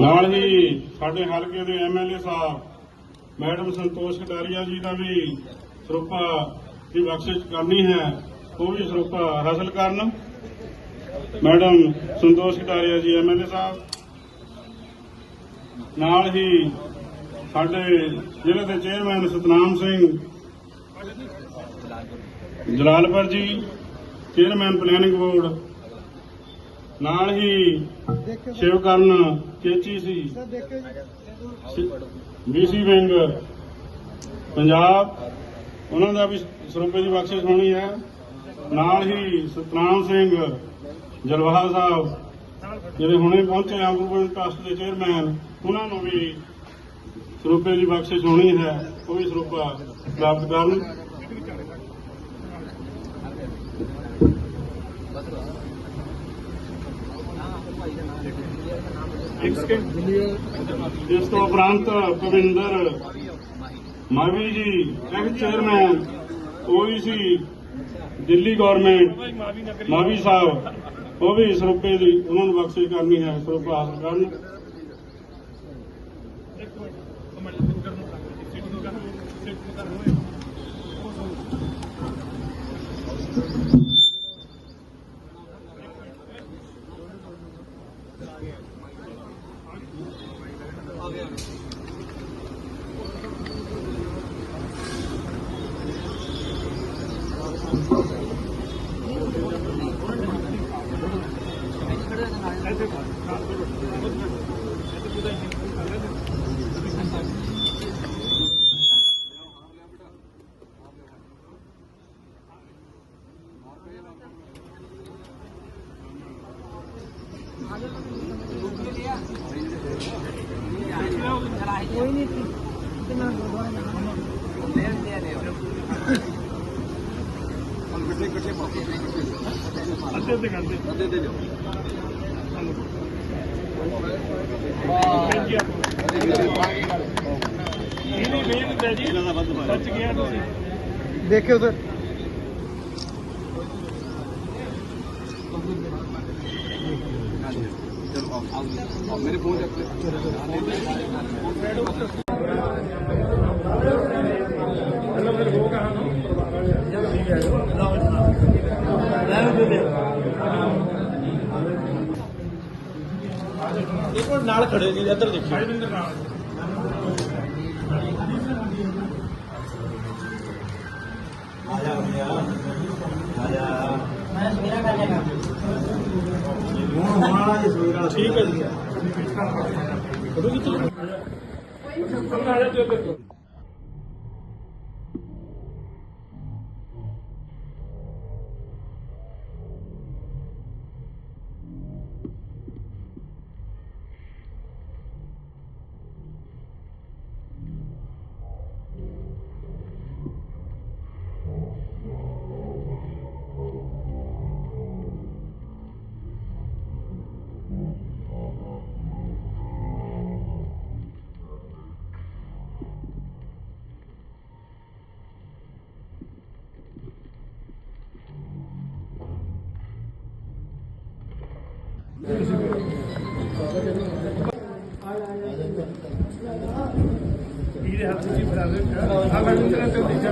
ਨਾਲ ਹੀ ਸਾਡੇ ਹਲਕੇ ਦੇ ਐਮਐਲਏ ਸਾਹਿਬ ਮੈਡਮ ਸੰਤੋਸ਼ ਕਟਾਰੀਆ ਜੀ ਦਾ ਵੀ ਸਰੂਪਾ ਦੀ ਬਖਸ਼ਿਸ਼ ਕਰਨੀ ਹੈ ਉਹ ਵੀ ਸਰੂਪਾ ਹਾਸਲ ਕਰਨ। ਮੈਡਮ ਸੰਤੋਸ਼ ਕਟਾਰੀਆ ਜੀ ਐਮਐਲਏ ਸਾਹਿਬ। ਨਾਲ ਹੀ ਸਾਡੇ ਜ਼ਿਲ੍ਹੇ ਦੇ ਚੇਅਰਮੈਨ ਸਤਨਾਮ ਸਿੰਘ ਜਲਾਲਪੁਰ ਜੀ ਚੇਅਰਮੈਨ ਪਲੈਨਿੰਗ ਬੋਰਡ ਨਾਲ ਹੀ ਸ਼ਿਵਕਰਨ ਚੇਚੀ ਸੀ। BC wing Punjab. ਉਹਨਾਂ ਦਾ ਵੀ ਸਰੂਪੇ ਦੀ ਬਖਸ਼ਿਸ਼ ਹੋਣੀ ਹੈ। ਨਾਲ ਹੀ ਸਤਨਾਮ ਸਿੰਘ ਜਲਵਾਹਾ ਸਾਹਿਬ ਜਿਹੜੇ ਹੁਣੇ ਪਹੁੰਚੇ ਆ ਗੁਰੂ ਟਰਸਟ ਦੇ ਚੇਅਰਮੈਨ ਉਹਨਾਂ ਨੂੰ ਵੀ ਸਰੂਪੇ ਦੀ ਬਖਸ਼ਿਸ਼ ਹੋਣੀ ਹੈ। ਉਹ ਵੀ ਸਰੂਪਾ ਪ੍ਰਾਪਤ ਕਰਨ। ਇਸ ਤੋਂ ਉਪਰੰਤ Bhavinder Mavi ji ex chairman OEC Delhi government Mavi ਸਾਹਿਬ ਉਹ ਵੀ ਸਰੂਪੇ ਦੀ ਉਹਨਾਂ ਨੂੰ ਬਖਸ਼ਿਸ਼ ਕਰਨੀ ਹੈ ਸਰੂਪਾ ਹਾਸਲ ਕਰਨ ਨੂੰ Thank you. ਕੋਈ ਨਹੀਂ ਸੀ ਕਿੰਨਾ ਗੁਰਦੁਆਰਾ ਜਾਣਾ। ਅੱਧੇ ਅੱਧੇ ਕਰਦੇ ਇਹਦੀ ਮਿਹਨਤ ਹੈ ਜੀ ਇਹਨਾਂ ਦਾ ਵੱਧ ਸੱਚ ਗਿਆ ਤੁਸੀਂ ਦੇਖਿਓ ਸਰ। ਮੇਰੇ ਫੋਨ ਚੱਕ ਇੱਕ ਮਿੰਟ ਨਾਲ ਖੜੇ ਜੀ ਇੱਧਰ ਦੇਖਿਓ ਠੀਕ ਹੈ ਜੀ। ਕਦੋਂ ਕਿੱਥੇ ਇਹਦੇ ਹੱਥ ਵਿੱਚ ਫੜਾ ਦੇ। ਆ ਮੈਂ ਤੇਰੇ ਤੇ ਦੇਖਿਆ।